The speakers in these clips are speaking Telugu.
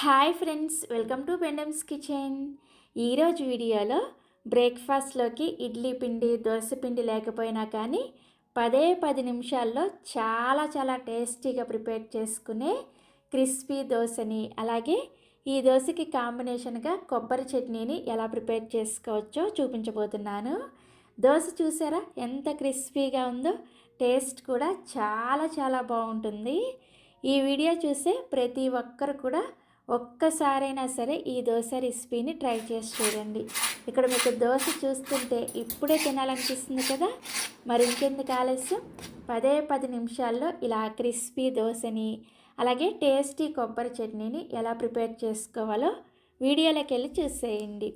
Hi friends welcome to Pendems kitchen. ఈరోజు వీడియోలో బ్రేక్ఫాస్ట్లోకి ఇడ్లీ పిండి దోశ పిండి లేకపోయినా కానీ పదే పది నిమిషాల్లో చాలా చాలా టేస్టీగా ప్రిపేర్ చేసుకునే క్రిస్పీ దోశని అలాగే ఈ దోశకి కాంబినేషన్గా కొబ్బరి చట్నీని ఎలా ప్రిపేర్ చేసుకోవచ్చో చూపించబోతున్నాను. దోశ చూసారా ఎంత క్రిస్పీగా ఉందో టేస్ట్ కూడా చాలా చాలా బాగుంటుంది. ఈ వీడియో చూసే ప్రతి ఒక్కరు కూడా ఒక్కసారైనా సరే ఈ దోశ రెసిపీని ట్రై చేసి చూడండి. ఇక్కడ మీకు దోశ చూస్తుంటే ఇప్పుడే తినాలనిపిస్తుంది కదా? మరి ఇంకెందుకు ఆలస్యం? పదే పది నిమిషాల్లో ఇలా క్రిస్పీ దోశని అలాగే టేస్టీ కొబ్బరి చట్నీని ఎలా ప్రిపేర్ చేసుకోవాలో వీడియోలోకి వెళ్ళి చూసేయండి.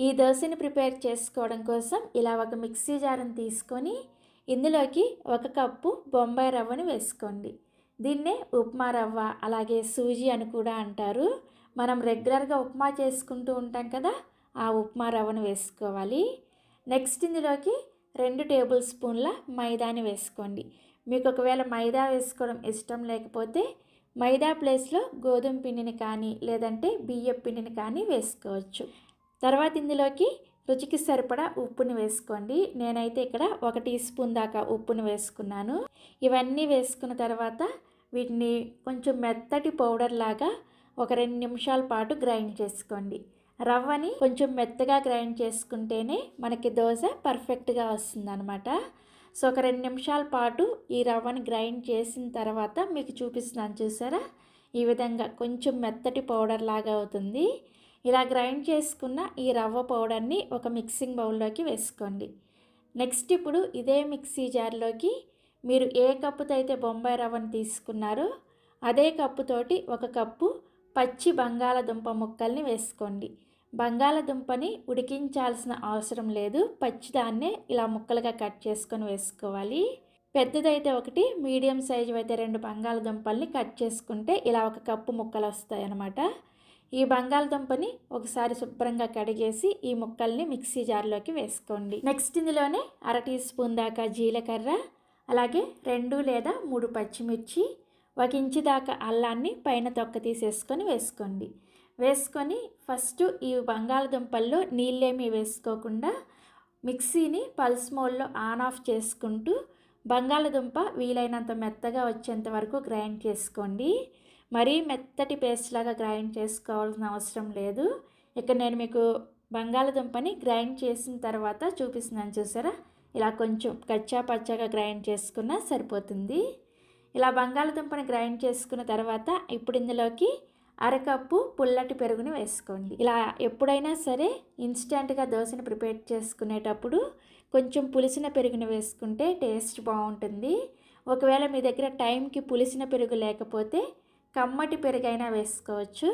ఈ దోశని ప్రిపేర్ చేసుకోవడం కోసం ఇలా ఒక మిక్సీ జార్ని తీసుకొని ఇందులోకి ఒక కప్పు బొంబాయి రవ్వని వేసుకోండి. దీన్నే ఉప్మా రవ్వ అలాగే సూజీ అని కూడా అంటారు. మనం రెగ్యులర్గా ఉప్మా చేసుకుంటూ ఉంటాం కదా ఆ ఉప్మా రవ్వను వేసుకోవాలి. నెక్స్ట్ ఇందులోకి రెండు టేబుల్ స్పూన్ల మైదాని వేసుకోండి. మీకు ఒకవేళ మైదా వేసుకోవడం ఇష్టం లేకపోతే మైదా ప్లేస్లో గోధుమ పిండిని కానీ లేదంటే బియ్యం పిండిని కానీ వేసుకోవచ్చు. తర్వాత ఇందులోకి రుచికి సరిపడా ఉప్పుని వేసుకోండి. నేనైతే ఇక్కడ ఒక టీ స్పూన్ దాకా ఉప్పుని వేసుకున్నాను. ఇవన్నీ వేసుకున్న తర్వాత వీటిని కొంచెం మెత్తటి పౌడర్ లాగా ఒక రెండు నిమిషాల పాటు గ్రైండ్ చేసుకోండి. రవ్వని కొంచెం మెత్తగా గ్రైండ్ చేసుకుంటేనే మనకి దోశ పర్ఫెక్ట్గా వస్తుంది అనమాట సో ఒక రెండు నిమిషాల పాటు ఈ రవ్వని గ్రైండ్ చేసిన తర్వాత మీకు చూపిస్తున్నాను చూసారా? ఈ విధంగా కొంచెం మెత్తటి పౌడర్ లాగా అవుతుంది. ఇలా గ్రైండ్ చేసుకున్న ఈ రవ్వ పౌడర్ని ఒక మిక్సింగ్ బౌల్లోకి వేసుకోండి. నెక్స్ట్ ఇప్పుడు ఇదే మిక్సీ జార్లోకి మీరు ఏ కప్పుతో అయితే బొంబాయి రవ్వను తీసుకున్నారో అదే కప్పుతోటి ఒక కప్పు పచ్చి బంగాళదుంప ముక్కల్ని వేసుకోండి. బంగాళదుంపని ఉడికించాల్సిన అవసరం లేదు. పచ్చిదాన్నే ఇలా ముక్కలుగా కట్ చేసుకొని వేసుకోవాలి. పెద్దదైతే ఒకటి మీడియం సైజు అయితే రెండు బంగాళదుంపల్ని కట్ చేసుకుంటే ఇలా ఒక కప్పు ముక్కలు వస్తాయి అన్నమాట ఈ బంగాళదుంపని ఒకసారి శుభ్రంగా కడిగేసి ఈ ముక్కల్ని మిక్సీ జార్లోకి వేసుకోండి. నెక్స్ట్ ఇందులోనే అర టీ స్పూన్ దాకా జీలకర్ర అలాగే రెండు లేదా మూడు పచ్చిమిర్చి ఒక ఇంచు దాకా అల్లాన్ని పైన తొక్క తీసేసుకొని వేసుకోండి. వేసుకొని ఫస్ట్ ఈ బంగాళదుంపల్లో నీళ్ళేమీ వేసుకోకుండా మిక్సీని పల్స్ మోడ్లో ఆన్ ఆఫ్ చేసుకుంటూ బంగాళదుంప వీలైనంత మెత్తగా వచ్చేంత వరకు గ్రైండ్ చేసుకోండి. మరీ మెత్తటి పేస్ట్ లాగా గ్రైండ్ చేసుకోవాల్సిన అవసరం లేదు. ఇక్కడ నేను మీకు బంగాళదుంపని గ్రైండ్ చేసిన తర్వాత చూపిస్తున్నాను చూసారా? ఇలా కొంచెం కచ్చా పచ్చగా గ్రైండ్ చేసుకున్నా సరిపోతుంది. ఇలా బంగాళదుంపని గ్రైండ్ చేసుకున్న తర్వాత ఇప్పుడు ఇందులోకి అరకప్పు పుల్లటి పెరుగుని వేసుకోండి. ఇలా ఎప్పుడైనా సరే ఇన్స్టెంట్గా దోశని ప్రిపేర్ చేసుకునేటప్పుడు కొంచెం పులిసిన పెరుగుని వేసుకుంటే టేస్ట్ బాగుంటుంది. ఒకవేళ మీ దగ్గర టైంకి పులిసిన పెరుగు లేకపోతే కమ్మటి పెరుగైనా వేసుకోవచ్చు.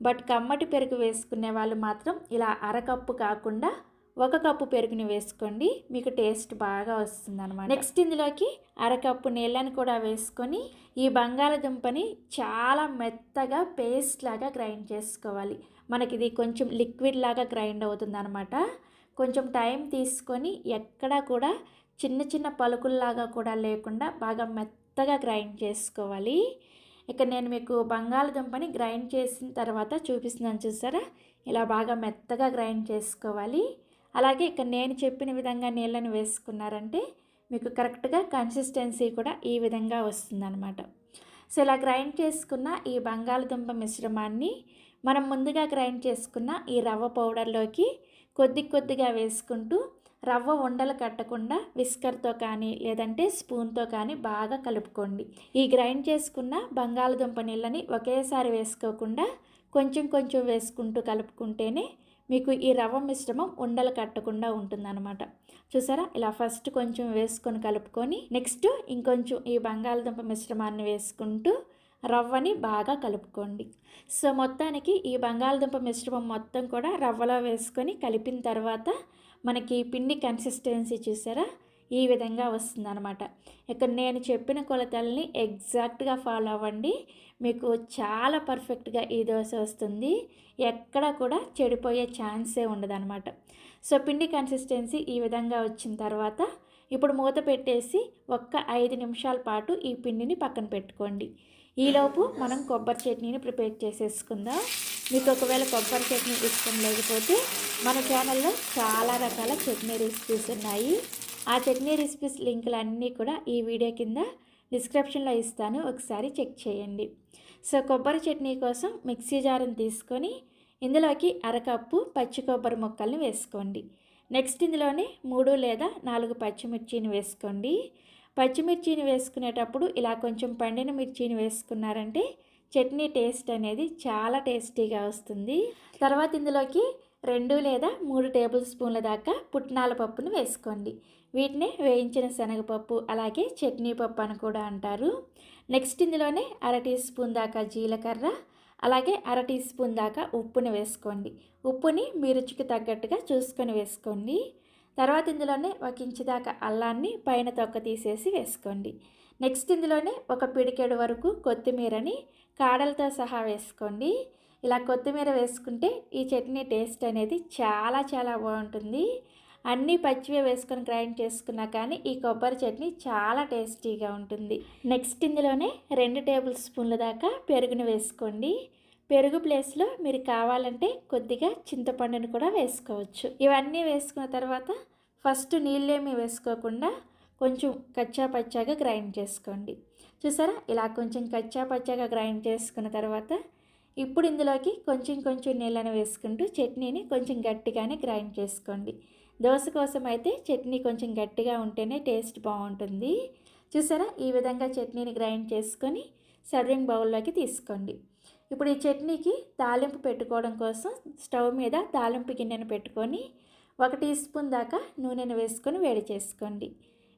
బట్ కమ్మటి పెరుగు వేసుకునే వాళ్ళు మాత్రం ఇలా అరకప్పు కాకుండా ఒక కప్పు పెరుగుని వేసుకోండి. మీకు టేస్ట్ బాగా వస్తుంది అనమాట నెక్స్ట్ ఇందులోకి అరకప్పు నీళ్ళని కూడా వేసుకొని ఈ బంగాళదుంపని చాలా మెత్తగా పేస్ట్ లాగా గ్రైండ్ చేసుకోవాలి. మనకి ఇది కొంచెం లిక్విడ్ లాగా గ్రైండ్ అవుతుంది అనమాట కొంచెం టైం తీసుకొని ఎక్కడా కూడా చిన్న చిన్న పలుకుల్లాగా కూడా లేకుండా బాగా మెత్తగా గ్రైండ్ చేసుకోవాలి. ఇక నేను మీకు బంగాళదుంపని గ్రైండ్ చేసిన తర్వాత చూపిస్తున్నాను చూసారా? ఇలా బాగా మెత్తగా గ్రైండ్ చేసుకోవాలి. అలాగే ఇక్కడ నేను చెప్పిన విధంగా నీళ్ళని వేసుకున్నారంటే మీకు కరెక్ట్గా కన్సిస్టెన్సీ కూడా ఈ విధంగా వస్తుందన్నమాట. సో ఇలా గ్రైండ్ చేసుకున్న ఈ బంగాళదుంప మిశ్రమాన్ని మనం ముందుగా గ్రైండ్ చేసుకున్న ఈ రవ్వ పౌడర్లోకి కొద్ది కొద్దిగా వేసుకుంటూ రవ్వ ఉండలు కట్టకుండా విస్కర్తో కానీ లేదంటే స్పూన్తో కానీ బాగా కలుపుకోండి. ఈ గ్రైండ్ చేసుకున్న బంగాళదుంప నీళ్ళని ఒకేసారి వేసుకోకుండా కొంచెం కొంచెం వేసుకుంటూ కలుపుకుంటేనే మీకు ఈ రవ్వ మిశ్రమం ఉండలు కట్టకుండా ఉంటుందన్నమాట. చూసారా? ఇలా ఫస్ట్ కొంచెం వేసుకొని కలుపుకొని నెక్స్ట్ ఇంకొంచెం ఈ బంగాళదుంప మిశ్రమాన్ని వేసుకుంటూ రవ్వని బాగా కలుపుకోండి. సో మొత్తానికి ఈ బంగాళదుంప మిశ్రమం మొత్తం కూడా రవ్వలో వేసుకొని కలిపిన తర్వాత మనకి పిండి కన్సిస్టెన్సీ చూసారా? ఈ విధంగా వస్తుందన్నమాట. ఇక్కడ నేను చెప్పిన కొలతల్ని ఎగ్జాక్ట్గా ఫాలో అవ్వండి. మీకు చాలా పర్ఫెక్ట్గా ఈ దోశ వస్తుంది. ఎక్కడ కూడా చెడిపోయే ఛాన్సే ఉండదన్నమాట. సో పిండి కన్సిస్టెన్సీ ఈ విధంగా వచ్చిన తర్వాత ఇప్పుడు మూత పెట్టేసి ఒక్క ఐదు నిమిషాల పాటు ఈ పిండిని పక్కన పెట్టుకోండి. ఈలోపు మనం కొబ్బరి చట్నీని ప్రిపేర్ చేసేసుకుందాం. మీకు ఒకవేళ కొబ్బరి చట్నీ ఇష్టం లేకపోతే మన ఛానల్లో చాలా రకాల చట్నీ రెసిపీస్ ఉన్నాయి. ఆ చట్నీ రెసిపీస్ లింకులు అన్నీ కూడా ఈ వీడియో కింద డిస్క్రిప్షన్లో ఇస్తాను. ఒకసారి చెక్ చేయండి. సో కొబ్బరి చట్నీ కోసం మిక్సీ జారం తీసుకొని ఇందులోకి అరకప్పు పచ్చి కొబ్బరి ముక్కల్ని వేసుకోండి. నెక్స్ట్ ఇందులోనే మూడు లేదా నాలుగు పచ్చిమిర్చిని వేసుకోండి. పచ్చిమిర్చిని వేసుకునేటప్పుడు ఇలా కొంచెం పండిన మిర్చిని వేసుకున్నారంటే చట్నీ టేస్ట్ అనేది చాలా టేస్టీగా వస్తుంది. తర్వాత ఇందులోకి రెండు లేదా మూడు టేబుల్ స్పూన్ల దాకా పుట్నాల పప్పును వేసుకోండి. వీటిని వేయించిన శనగపప్పు అలాగే చట్నీ పప్పు అని కూడా అంటారు. నెక్స్ట్ ఇందులోనే అర టీ స్పూన్ దాకా జీలకర్ర అలాగే అర టీ స్పూన్ దాకా ఉప్పుని వేసుకోండి. ఉప్పుని మీ రుచికి తగ్గట్టుగా చూసుకొని వేసుకోండి. తర్వాత ఇందులోనే ఒక ఇంచు దాకా అల్లాన్ని పైన తొక్క తీసేసి వేసుకోండి. నెక్స్ట్ ఇందులోనే ఒక పిడికెడు వరకు కొత్తిమీరని కాడలతో సహా వేసుకోండి. ఇలా కొత్తిమీర వేసుకుంటే ఈ చట్నీ టేస్ట్ అనేది చాలా చాలా బాగుంటుంది. అన్నీ పచ్చివే వేసుకొని గ్రైండ్ చేసుకున్నా కానీ ఈ కొబ్బరి చట్నీ చాలా టేస్టీగా ఉంటుంది. నెక్స్ట్ ఇందులోనే రెండు టేబుల్ స్పూన్ల దాకా పెరుగును వేసుకోండి. పెరుగు ప్లేస్లో మీరు కావాలంటే కొద్దిగా చింతపండుని కూడా వేసుకోవచ్చు. ఇవన్నీ వేసుకున్న తర్వాత ఫస్ట్ నీళ్ళేమీ వేసుకోకుండా కొంచెం కచ్చా పచ్చాగా గ్రైండ్ చేసుకోండి. చూసారా? ఇలా కొంచెం కచ్చా పచ్చాగా గ్రైండ్ చేసుకున్న తర్వాత ఇప్పుడు ఇందులోకి కొంచెం కొంచెం నీళ్ళని వేసుకుంటూ చట్నీని కొంచెం గట్టిగానే గ్రైండ్ చేసుకోండి. దోశ కోసం అయితే చట్నీ కొంచెం గట్టిగా ఉంటేనే టేస్ట్ బాగుంటుంది. చూసారా? ఈ విధంగా చట్నీని గ్రైండ్ చేసుకొని సర్వింగ్ బౌల్లోకి తీసుకోండి. ఇప్పుడు ఈ చట్నీకి తాలింపు పెట్టుకోవడం కోసం స్టవ్ మీద తాలింపు గిన్నెను పెట్టుకొని ఒక టీ స్పూన్ దాకా నూనెను వేసుకొని వేడి చేసుకోండి.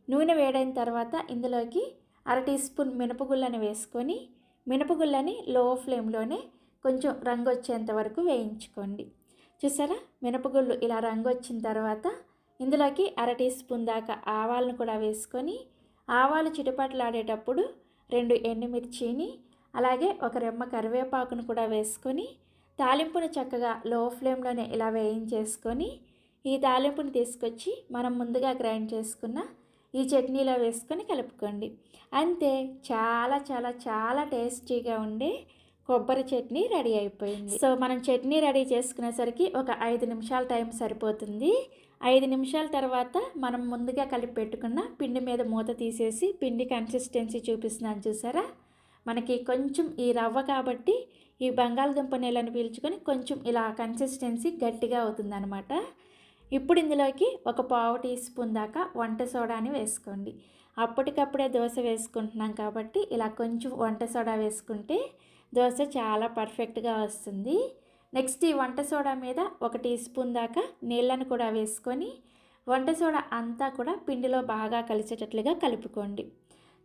నూనె వేడైన తర్వాత ఇందులోకి అర టీ స్పూన్ మినపగుళ్ళని వేసుకొని మినపగుళ్ళని లో ఫ్లేమ్లోనే కొంచెం రంగు వచ్చేంత వరకు వేయించుకోండి. చూసారా? మినపగుళ్ళు ఇలా రంగు వచ్చిన తర్వాత ఇందులోకి అర టీ స్పూన్ దాకా ఆవాలను కూడా వేసుకొని ఆవాలు చిటపట్లాడేటప్పుడు రెండు ఎండుమిర్చిని అలాగే ఒక రెమ్మ కరివేపాకును కూడా వేసుకొని తాలింపును చక్కగా లో ఫ్లేమ్లోనే ఇలా వేయించేసుకొని ఈ తాలింపుని తీసుకొచ్చి మనం ముందుగా గ్రైండ్ చేసుకున్న ఈ చట్నీలో వేసుకొని కలుపుకోండి. అంతే చాలా చాలా చాలా టేస్టీగా ఉండే కొబ్బరి చట్నీ రెడీ అయిపోయింది. సో మనం చట్నీ రెడీ చేసుకునేసరికి ఒక ఐదు నిమిషాల టైం సరిపోతుంది. ఐదు నిమిషాల తర్వాత మనం ముందుగా కలిపి పెట్టుకున్న పిండి మీద మూత తీసేసి పిండి కన్సిస్టెన్సీ చూపిస్తున్నాను చూసారా? మనకి కొంచెం ఈ రవ్వ కాబట్టి ఈ బంగాళదుంప నీళ్ళని పీల్చుకొని కొంచెం ఇలా కన్సిస్టెన్సీ గట్టిగా అవుతుందన్నమాట. ఇప్పుడు ఇందులోకి ఒక పావు టీ స్పూన్ దాకా వంట సోడాని వేసుకోండి. అప్పటికప్పుడే దోశ వేసుకుంటున్నాం కాబట్టి ఇలా కొంచెం వంట సోడా వేసుకుంటే దోశ చాలా పర్ఫెక్ట్గా వస్తుంది. నెక్స్ట్ ఈ వంట సోడా మీద ఒక టీ స్పూన్ దాకా నీళ్ళను కూడా వేసుకొని వంట సోడా అంతా కూడా పిండిలో బాగా కలిసేటట్లుగా కలుపుకోండి.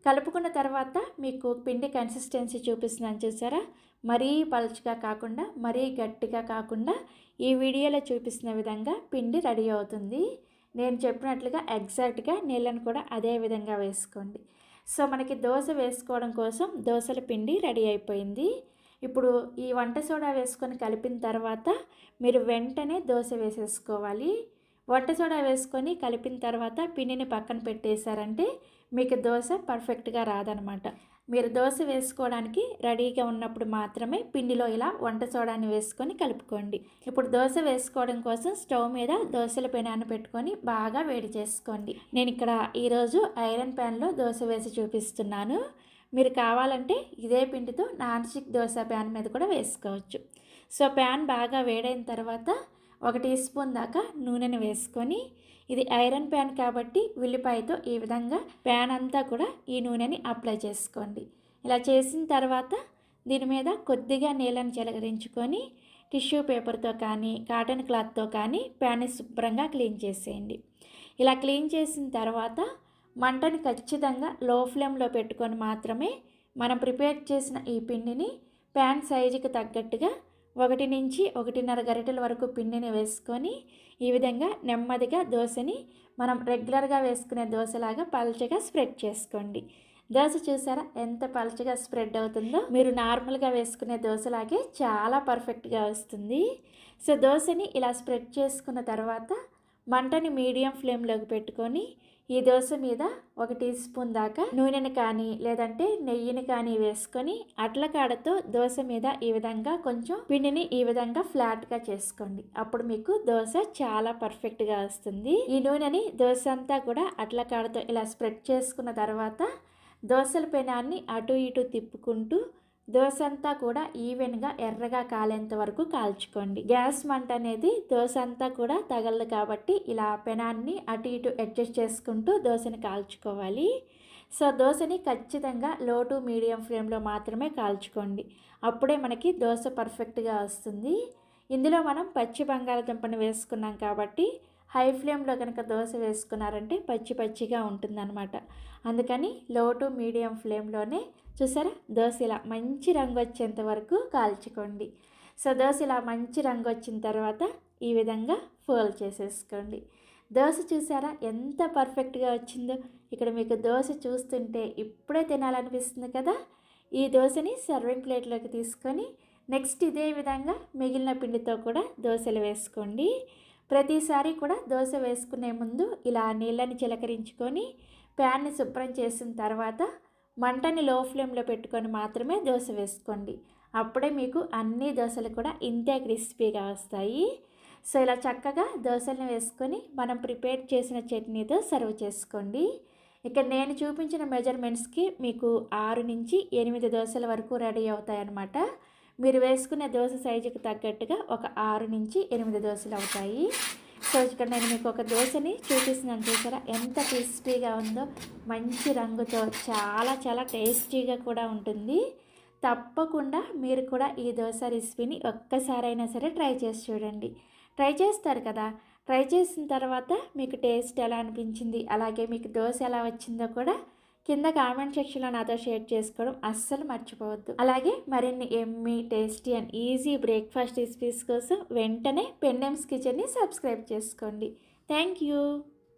కలుపుకున్న తర్వాత మీకు పిండి కన్సిస్టెన్సీ చూపిస్తున్నాను చూసారా? మరీ పలుచగా కాకుండా మరీ గట్టిగా కాకుండా ఈ వీడియోలో చూపిస్తున్న విధంగా పిండి రెడీ అవుతుంది. నేను చెప్పినట్లుగా ఎగ్జాక్ట్గా నీళ్ళను కూడా అదే విధంగా వేసుకోండి. సో మనకి దోశ వేసుకోవడం కోసం దోశల పిండి రెడీ అయిపోయింది. ఇప్పుడు ఈ వంట సోడా వేసుకొని కలిపిన తర్వాత మీరు వెంటనే దోశ వేసేసుకోవాలి. వంట సోడా వేసుకొని కలిపిన తర్వాత పిండిని పక్కన పెట్టేశారంటే మీకు దోశ పర్ఫెక్ట్గా రాదనమాట. మీరు దోశ వేసుకోవడానికి రెడీగా ఉన్నప్పుడు మాత్రమే పిండిలో ఇలా వంట సోడాని వేసుకొని కలుపుకోండి. ఇప్పుడు దోశ వేసుకోవడం కోసం స్టవ్ మీద దోశల పెనాన్ని పెట్టుకొని బాగా వేడి చేసుకోండి. నేను ఇక్కడ ఈరోజు ఐరన్ ప్యాన్లో దోశ వేసి చూపిస్తున్నాను. మీరు కావాలంటే ఇదే పిండితో నాన్ స్టిక్ దోశ ప్యాన్ మీద కూడా వేసుకోవచ్చు. సో ప్యాన్ బాగా వేడైన తర్వాత ఒక టీ స్పూన్ దాకా నూనెను వేసుకొని ఇది ఐరన్ ప్యాన్ కాబట్టి ఉల్లిపాయతో ఈ విధంగా ప్యాన్ అంతా కూడా ఈ నూనెని అప్లై చేసుకోండి. ఇలా చేసిన తర్వాత దీని మీద కొద్దిగా నీళ్ళని చెలగరించుకొని టిష్యూ పేపర్తో కానీ కాటన్ క్లాత్తో కానీ ప్యాన్ని శుభ్రంగా క్లీన్ చేసేయండి. ఇలా క్లీన్ చేసిన తర్వాత మంటని ఖచ్చితంగా లో ఫ్లేమ్లో పెట్టుకొని మాత్రమే మనం ప్రిపేర్ చేసిన ఈ పిండిని ప్యాన్ సైజుకి తగ్గట్టుగా ఒకటి నుంచి ఒకటిన్నర గరిటెల వరకు పిండిని వేసుకొని ఈ విధంగా నెమ్మదిగా దోశని మనం రెగ్యులర్గా వేసుకునే దోశలాగా పల్చగా స్ప్రెడ్ చేసుకోండి. దోశ చూసారా ఎంత పలచగా స్ప్రెడ్ అవుతుందో? మీరు నార్మల్గా వేసుకునే దోశలాగే చాలా పర్ఫెక్ట్గా వస్తుంది. సో దోశని ఇలా స్ప్రెడ్ చేసుకున్న తర్వాత మంటని మీడియం ఫ్లేమ్లోకి పెట్టుకొని ఈ దోశ మీద ఒక టీ స్పూన్ దాకా నూనెని కానీ లేదంటే నెయ్యిని కానీ వేసుకొని అట్లకాడతో దోశ మీద ఈ విధంగా కొంచెం పిండిని ఈ విధంగా ఫ్లాట్గా చేసుకోండి. అప్పుడు మీకు దోశ చాలా పర్ఫెక్ట్గా వస్తుంది. ఈ నూనెని దోశ అంతా కూడా అట్ల కాడతో ఇలా స్ప్రెడ్ చేసుకున్న తర్వాత దోశల పెనాన్ని అటు ఇటు తిప్పుకుంటూ దోశ అంతా కూడా ఈవెన్గా ఎర్రగా కాలేంత వరకు కాల్చుకోండి. గ్యాస్ మంట అనేది దోశ అంతా కూడా తగలదు కాబట్టి ఇలా పెనాన్ని అటు ఇటు అడ్జస్ట్ చేసుకుంటూ దోశని కాల్చుకోవాలి. సో దోశని ఖచ్చితంగా లో టు మీడియం ఫ్లేమ్లో మాత్రమే కాల్చుకోండి. అప్పుడే మనకి దోశ పర్ఫెక్ట్గా వస్తుంది. ఇందులో మనం పచ్చి బంగాళదుంపని వేసుకున్నాం కాబట్టి హై ఫ్లేమ్లో కనుక దోశ వేసుకున్నారంటే పచ్చి పచ్చిగా ఉంటుందన్నమాట. అందుకని లో టు మీడియం ఫ్లేమ్లోనే చూసారా? దోశ ఇలా మంచి రంగు వచ్చేంత వరకు కాల్చుకోండి. సో దోశ ఇలా మంచి రంగు వచ్చిన తర్వాత ఈ విధంగా ఫోల్డ్ చేసేసుకోండి. దోశ చూసారా? ఎంత పర్ఫెక్ట్గా వచ్చిందో. ఇక్కడ మీకు దోశ చూస్తుంటే ఇప్పుడే తినాలనిపిస్తుంది కదా. ఈ దోశని సర్వింగ్ ప్లేట్లోకి తీసుకొని నెక్స్ట్ ఇదే విధంగా మిగిలిన పిండితో కూడా దోశలు వేసుకోండి. ప్రతిసారి కూడా దోశ వేసుకునే ముందు ఇలా నీళ్ళని చిలకరించుకొని ప్యాన్ని శుభ్రం చేసిన తర్వాత మంటని లో ఫ్లేమ్లో పెట్టుకొని మాత్రమే దోశ వేసుకోండి. అప్పుడే మీకు అన్ని దోశలు కూడా ఇంతే క్రిస్పీగా వస్తాయి. సో ఇలా చక్కగా దోశలను వేసుకొని మనం ప్రిపేర్ చేసిన చట్నీతో సర్వ్ చేసుకోండి. ఇక నేను చూపించిన మెజర్మెంట్స్కి మీకు ఆరు నుంచి ఎనిమిది దోశల వరకు రెడీ అవుతాయి అన్నమాట మీరు వేసుకునే దోశ సైజుకి తగ్గట్టుగా ఒక ఆరు నుంచి ఎనిమిది దోశలు అవుతాయి. సో ఇక్కడ నేను మీకు ఒక దోశని చూపిస్తున్నాను చూసారా? ఎంత క్రిస్పీగా ఉందో మంచి రంగుతో చాలా చాలా టేస్టీగా కూడా ఉంటుంది. తప్పకుండా మీరు కూడా ఈ దోశ రెసిపీని ఒక్కసారైనా సరే ట్రై చేసి చూడండి. ట్రై చేస్తారు కదా? ట్రై చేసిన తర్వాత మీకు టేస్ట్ ఎలా అనిపించింది? అలాగే మీకు దోశ ఎలా వచ్చిందో కూడా కింద కామెంట్ సెక్షన్లో నాతో షేర్ చేసుకోవడం అస్సలు మర్చిపోవద్దు. అలాగే మరిన్ని yummy tasty and easy breakfast recipes కోసం వెంటనే పెండెమ్స్ కిచెన్ని సబ్స్క్రైబ్ చేసుకోండి. Thank you.